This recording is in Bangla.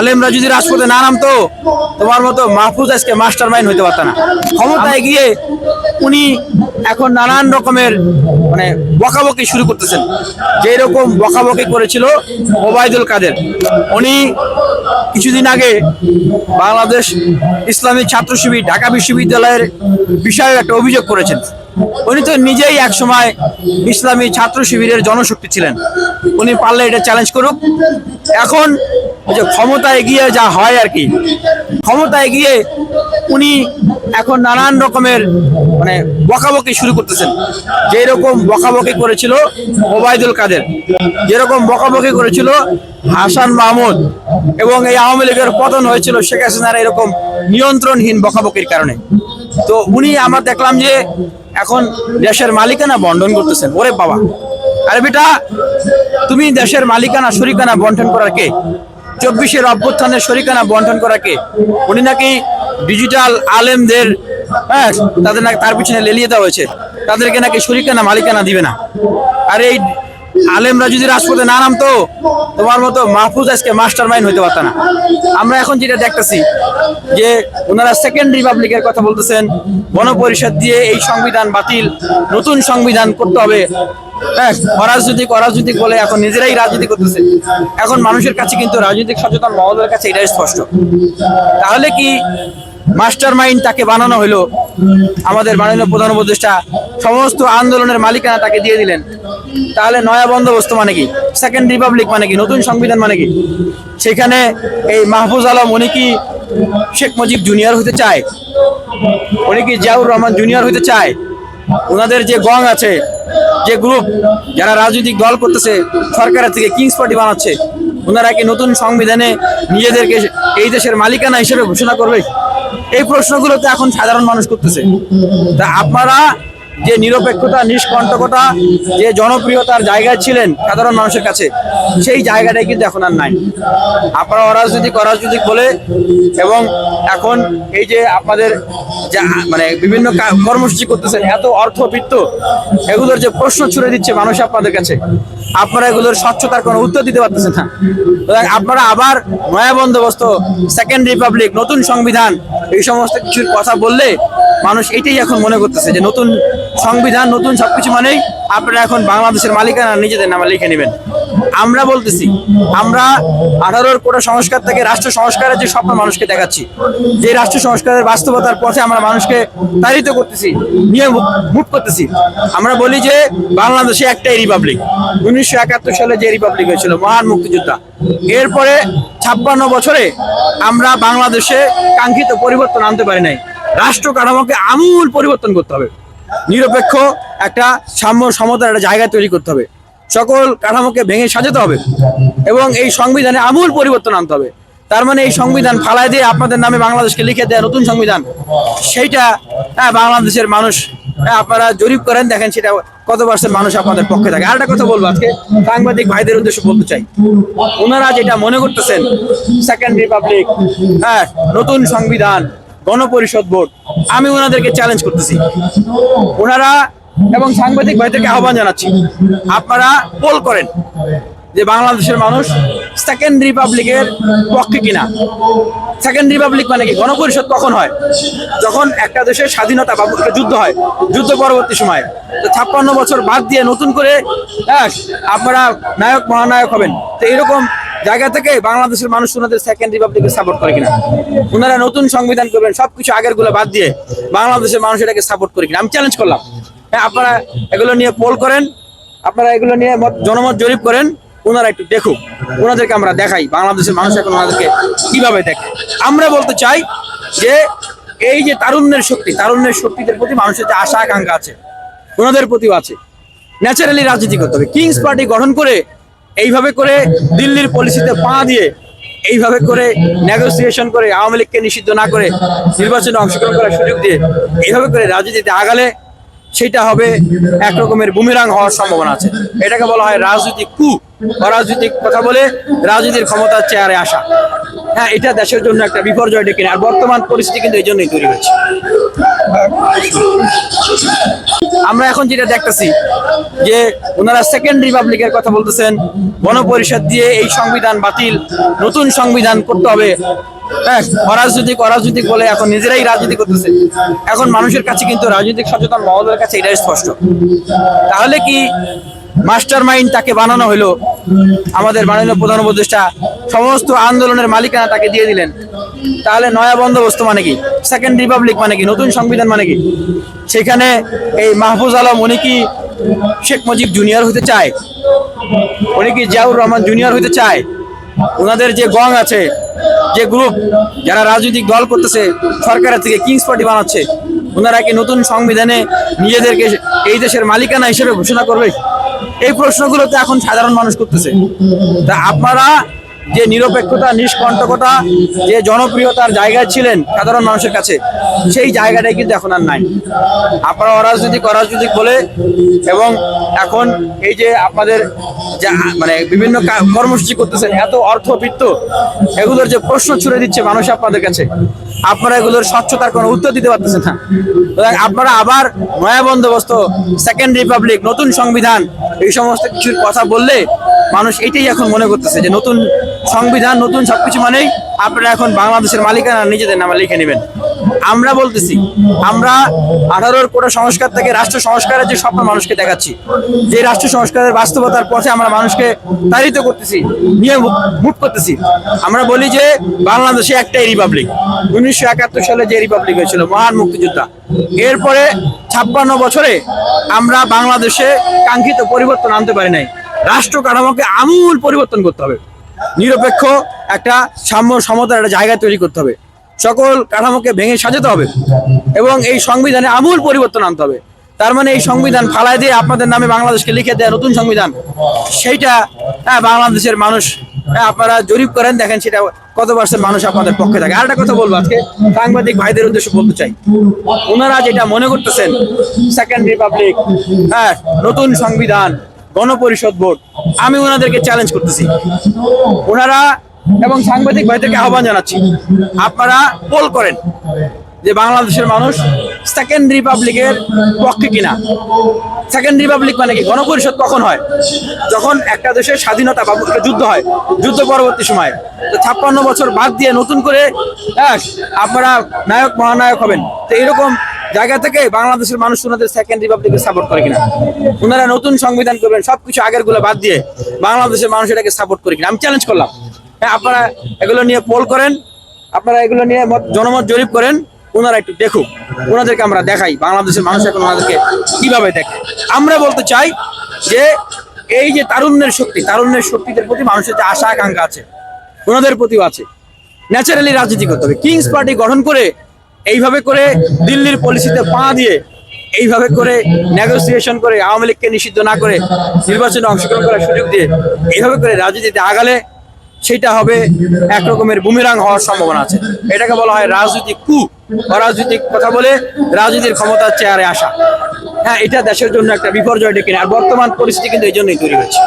আলেমরা যদি রাজপথে না নামতো, তোমার মতো মাহফুজ আজকে মাস্টার মাইন্ড হইতে পারত না। ক্ষমতায় গিয়ে উনি এখন নানান রকমের মানে বকাবকি শুরু করতেছেন। যে রকম বকাবকি করেছিল ওবায়দুল কাদের। উনি কিছুদিন আগে বাংলাদেশ ইসলামী ছাত্র শিবির ঢাকা বিশ্ববিদ্যালয়ের বিষয়ে একটা অভিযোগ করেছেন। উনি তো নিজেই এক সময় ইসলামী ছাত্র শিবিরের জনশক্তি ছিলেন। উনি পারলে এটা চ্যালেঞ্জ করুক। এখন যে ক্ষমতায় গিয়ে যা হয় আর কি। ক্ষমতায় গিয়ে উনি এখন নানান রকমের মানে বকাবকি শুরু করতেছেন। যে রকম বকাবকি করেছিল ওবায়দুল কাদের, যেরকম বকাবকি করেছিল হাসান মাহমুদ এবং এই আওয়ামী লীগের পতন হয়েছিল শেখ হাসিনার এরকম নিয়ন্ত্রণহীন বকাবকির কারণে। তো উনি আমরা দেখলাম যে এখন দেশের মালিকানা বন্টন করতেছেন। ওরে বাবা। আরে বেটা, তুমি দেশের মালিকানা, শরিকানা বন্টন করার কে? চব্বিশের অভ্যুত্থানের শরিকানা বন্টন করাকে উনি নাকি ডিজিটাল আলেমদের হ্যাঁ তাদের নাকি তার পিছনে লেলিয়ে দেওয়া হয়েছে। তাদেরকে নাকি শরিকানা, মালিকানা দিবে না। আর এই আলেমরা যদি রাজপথে না নামতো, তোমার মতো মাহফুজ আজকে মাস্টার মাইন্ড হইতে পারত না। আমরা এখন যেটা দেখতেছি, যে ওনারা সেকেন্ড রিপাবলিকের কথা বলতেছেন, গণপরিষদ দিয়ে এই সংবিধান বাতিল, নতুন সংবিধান করতে হবে। হ্যাঁ অরাজনৈতিক অরাজনৈতিক বলে এখন নিজেরাই রাজনীতি করতেছে। এখন মানুষের কাছে কিন্তু রাজনৈতিক সচেতন মহলের কাছে এটাই স্পষ্ট। তাহলে কি মাস্টার মাইন্ড তাকে বানানো হলো? আমাদের মাননীয় প্রধান উপদেষ্টা সমস্ত আন্দোলনের মালিকানা তাকে দিয়ে দিলেন। তাহলে নয়া বন্দোবস্ত মানে কি? সেকেন্ড রিপাবলিক মানে কি? নতুন সংবিধান মানে কি? সেখানে এই মাহফুজ আলম, উনি কি শেখ মুজিব জুনিয়র হতে চায়? উনি কি জিয়াউর রহমান জুনিয়র হতে চায়? ওনাদের যে গং আছে, যে গ্রুপ যারা রাজনৈতিক দল করতেছে, সরকারের থেকে কিংস পার্টি বানাচ্ছে, ওনারা কি নতুন সংবিধানে নিজেদেরকে এই দেশের মালিকানা হিসেবে ঘোষণা করবে? এই প্রশ্নগুলো তো এখন সাধারণ মানুষ করতেছে। তা আপনারা যে নিরপেক্ষতা, নিষ্কণ্টকতা, যে জনপ্রিয়তার জায়গায় ছিলেন সাধারণ মানুষের কাছে, সেই জায়গাটাই কিন্তু এখন আর নাই। আপনারা অরাজনৈতিক অরাজনৈতিক বলে এবং এখন এই যে আপনাদের যা মানে বিভিন্ন কর্মসূচি করতেছেন, এত অর্থ অর্থবিত্ত এগুলোর যে প্রশ্ন ছুড়ে দিচ্ছে মানুষ আপনাদের কাছে, আপনারা এগুলোর স্বচ্ছতার কোনো উত্তর দিতে পারতেছেন না। আপনারা আবার নয়া বন্দোবস্ত সেকেন্ড রিপাবলিক নতুন সংবিধান, এই সমস্ত কিছুর কথা বললে মানুষ এটাই এখন মনে করতেছে যে নতুন সংবিধান, নতুন সবকিছু মানেই আপনারা এখন বাংলাদেশের মালিকানা নিজেদের নামে লিখে নেবেন। আমরা বলতেছি, আমরা আঠারোর কোটা সংস্কার থেকে রাষ্ট্র সংস্কারের যে স্বপ্ন মানুষকে দেখাচ্ছি, যে রাষ্ট্র সংস্কারের বাস্তবতার পথে আমরা মানুষকে তাড়িত করতেছি, নিয়ে মুভ করতেছি। আমরা বলি যে বাংলাদেশে একটাই রিপাবলিক। উনিশশো একাত্তর সালে যে রিপাবলিক হয়েছিল, মহান মুক্তিযোদ্ধা। এরপরে ছাপ্পান্ন বছরে আমরা বাংলাদেশে কাঙ্ক্ষিত পরিবর্তন আনতে পারি নাই। রাষ্ট্র কাঠামোকে আমূল পরিবর্তন করতে হবে। নিরপেক্ষ একটা সাম্য সমতার একটা জায়গা তৈরি করতে হবে। সকল কাঠামোকে ভেঙে সাজাতে হবে এবং এই সংবিধানে আমূল পরিবর্তন আনতে হবে। তার মানে এই সংবিধান ফালায় দিয়ে আপনাদের নামে বাংলাদেশকে লিখে দেয় নতুন সংবিধান, সেইটা হ্যাঁ বাংলাদেশের মানুষ হ্যাঁ আপনারা জরিপ করেন, দেখেন সেটা কত পার্সেন্ট মানুষ আপনাদের পক্ষে থাকে। আর একটা কথা বলব আজকে, সাংবাদিক ভাইদের উদ্দেশ্যে বলতে চাই। ওনারা যেটা মনে করতেছেন সেকেন্ড রিপাবলিক হ্যাঁ নতুন সংবিধান গণপরিষদ বোর্ড আমি ওনাদেরকে চ্যালেঞ্জ করতেছি। ওনারা এবং সাংবাদিক ভাইদেরকে আহ্বান জানাচ্ছি। আপনারা পোল করেন যে বাংলাদেশের মানুষ সেকেন্ড রিপাবলিকের পক্ষে কিনা। সেকেন্ড রিপাবলিক মানে কি? গণপরিষদ কখন হয়? যখন একটা দেশের স্বাধীনতা বা যুদ্ধ হয়, যুদ্ধ পরবর্তী সময়। তো ছাপ্পান্ন বছর বাদ দিয়ে নতুন করে হ্যাঁ আপনারা নায়ক, মহানায়ক হবেন। তো এরকম জায়গা থেকে বাংলাদেশের মানুষ ওনাদের সেকেন্ড রিপাবলিকে সাপোর্ট করে কিনা। ওনারা নতুন সংবিধান করবেন, সবকিছু আগেরগুলো বাদ দিয়ে বাংলাদেশের মানুষ এটাকে সাপোর্ট করে কিনা। আমি চ্যালেঞ্জ করলাম। হ্যাঁ আপনারা এগুলো নিয়ে পোল করেন, আপনারা এগুলো নিয়ে জনমত জরিপ করেন, ওনারা একটু দেখুক। ওনাদেরকে আমরা দেখাই, বাংলাদেশের মানুষ এখন ওনাদেরকে কীভাবে দেখে। আমরা বলতে চাই যে, এই যে তারুণ্যের শক্তি, তারুণ্যের শক্তিদের প্রতি মানুষের যে আশা, আকাঙ্ক্ষা আছে, ওনাদের প্রতিও আছে। ন্যাচারালি রাজনীতি করতে হবে। কিংস পার্টি গঠন করে এইভাবে করে দিল্লির পলিসিতে পা দিয়ে এইভাবে করে নেগোসিয়েশন করে আওয়ামী লীগকে নিষিদ্ধ না করে নির্বাচনে অংশগ্রহণ করার সুযোগ দিয়ে এইভাবে করে রাজনীতিতে আগালে সেটা হবে এক রকমের বুমিরাং হওয়ার সম্ভাবনা আছে। এটাকে বলা হয় রাজনৈতিক কু, অরাজনৈতিক কথা বলে রাজনীতির ক্ষমতার চেয়ারে আসা। হ্যাঁ এটা দেশের জন্য একটা বিপর্যয় ডেকে। আর বর্তমান পরিস্থিতি কিন্তু এই জন্যই তৈরি হয়েছে। আমরা এখন যেটা দেখতেছি যে ওনারা সেকেন্ড রিপাবলিকের কথা বলতেছেন, গণপরিষদ দিয়ে এই সংবিধান বাতিল, নতুন সংবিধান করতে হবে। হ্যাঁ অরাজনৈতিক অরাজনৈতিক বলে এখন নিজেরাই রাজনীতি করতেছে। এখন মানুষের কাছে কিন্তু রাজনৈতিক সচেতন মহলের কাছে এটাই স্পষ্ট। তাহলে কি মাস্টার মাইন্ড তাকে বানানো হলো? আমাদের মাননীয় প্রধান উপদেষ্টা সমস্ত আন্দোলনের মালিকানা তাকে দিয়ে দিলেন। তাহলে নয়া বন্দোবস্ত মানে কি? সেকেন্ড রিপাবলিক মানে কি? নতুন সংবিধান মানে কি? সেখানে এই মাহফুজ আলম উনি কি শেখ মুজিব জুনিয়র হতে চায়? উনি কি জিয়াউর রহমান জুনিয়র হতে চায়? ওনাদের যে গং আছে, যে গ্রুপ যারা রাজনৈতিক দল করতেছে, সরকারের থেকে কিংস পার্টি বানাচ্ছে ওনারা কি নতুন সংবিধানে নিজেদেরকে এই দেশের মালিকানা হিসেবে ঘোষণা করবে? এই প্রশ্নগুলো তো এখন সাধারণ মানুষ করতেছে। তা আপনারা যে নিরপেক্ষতা, নিষ্কণ্টকতা, যে জনপ্রিয়তার জায়গায় ছিলেন সাধারণ মানুষের কাছে, সেই জায়গাটাই কিন্তু এখন আর নাই। আপনারা অরাজনৈতিক অরাজনৈতিক বলে এবং এখন এই যে আপনাদের যে মানে বিভিন্ন কর্মসূচি করতেছেন, এত অর্থবিত্ত, এগুলোর যে প্রশ্ন ছুড়ে দিচ্ছে মানুষ আপনাদের কাছে, আপনারা এগুলোর স্বচ্ছতার কোনো উত্তর দিতে পারতেছেন না। আপনারা আবার নয়া বন্দোবস্ত, সেকেন্ড রিপাবলিক, নতুন সংবিধান, এই সমস্ত কিছুর কথা বললে মানুষ এটাই এখন মনে করতেছে যে নতুন সংবিধান, নতুন সবকিছু মানেই আপনারা এখন বাংলাদেশের মালিকানা, নিজেদের নামে লিখে নেবেন। আমরা বলতেছি, আমরা আঠারোর কোটা সংস্কার থেকে রাষ্ট্র সংস্কারের যে স্বপ্ন মানুষকে দেখাচ্ছি, যে রাষ্ট্র সংস্কারের বাস্তবতার পথে আমরা মানুষকে তাড়িত করতেছি, নিয়ে মুভ করতেছি। আমরা বলি যে বাংলাদেশে একটাই রিপাবলিক। উনিশশো একাত্তর সালে যে রিপাবলিক হয়েছিল, মহান মুক্তিযোদ্ধা। এরপরে ছাপ্পান্ন বছরে আমরা বাংলাদেশে কাঙ্ক্ষিত পরিবর্তন আনতে পারি নাই। রাষ্ট্র কাঠামোকে আমূল পরিবর্তন করতে হবে। নিরপেক্ষ একটা সাম্য সমতার একটা জায়গা তৈরি করতে হবে। সকল কাঠামোকে ভেঙে সাজাতে হবে এবং এই সংবিধানে আমূল পরিবর্তন আনতে হবে। তার মানে এই সংবিধান ফালাই দিয়ে আপনাদের নামে বাংলাদেশকে লিখে দেয় নতুন সংবিধান সেইটা হ্যাঁ, বাংলাদেশের মানুষ আপনারা জরিপ করেন দেখেন সেটা কত পার্সেন্ট মানুষ আপনাদের পক্ষে থাকে। আর একটা কথা বলব আজকে সাংবাদিক ভাইদের উদ্দেশ্যে বলতে চাই। ওনারা যেটা মনে করতেছেন সেকেন্ড রিপাবলিক হ্যাঁ নতুন সংবিধান গণপরিষদ ভোট আমি ওনাদেরকে চ্যালেঞ্জ করতেছি। ওনারা এবং সাংবাদিক ভাইদেরকে আহ্বান জানাচ্ছি, আপনারা পোল করেন যে বাংলাদেশের মানুষ সেকেন্ড রিপাবলিকের পক্ষে কিনা। সেকেন্ড রিপাবলিক মানে কি? গণপরিষদ কখন হয়? যখন একটা দেশের স্বাধীনতা বা যুদ্ধ হয়, যুদ্ধ পরবর্তী সময়। তো ছাপ্পান্ন বছর বাদ দিয়ে নতুন করে হ্যাঁ আপনারা নায়ক, মহানায়ক হবেন। তো এরকম জায়গা থেকে বাংলাদেশের মানুষ ওনাদের সেকেন্ড রিপাবলিকে সাপোর্ট করে কিনা। ওনারা নতুন সংবিধান করবেন, সবকিছু আগেরগুলো বাদ দিয়ে বাংলাদেশের মানুষ এটাকে সাপোর্ট করে কিনা। আমি চ্যালেঞ্জ করলাম। হ্যাঁ আপনারা এগুলো নিয়ে পোল করেন, আপনারা এগুলো নিয়ে জনমত জরিপ করেন, ওনারা একটু দেখুক। ওনাদেরকে আমরা দেখাই, বাংলাদেশের মানুষ এখন ওনাদেরকে কীভাবে দেখে। আমরা বলতে চাই যে এই যে তারুণ্যের শক্তি, তারুণ্যের শক্তিদের প্রতি মানুষের যে আশা, আকাঙ্ক্ষা আছে, ওনাদের প্রতিও আছে। ন্যাচারালি রাজনীতি করতে হবে। কিংস পার্টি গঠন করে এইভাবে করে দিল্লির পলিসিতে পা দিয়ে এইভাবে করে নেগোসিয়েশন করে আওয়ামী লীগকে নিষিদ্ধ না করে নির্বাচনে অংশগ্রহণ করার সুযোগ দিয়ে এইভাবে করে রাজনীতিতে আগালে সেটা হবে এক রকমের বুমেরাং হওয়ার সম্ভাবনা আছে। এটাকে বলা হয় রাজনৈতিক কু, অরাজনৈতিক কথা বলে রাজনীতির ক্ষমতার চেয়ারে আসা। হ্যাঁ এটা দেশের জন্য একটা বিপর্যয় ডেকে আর বর্তমান পরিস্থিতি কিন্তু এই জন্যই তৈরি হয়েছে।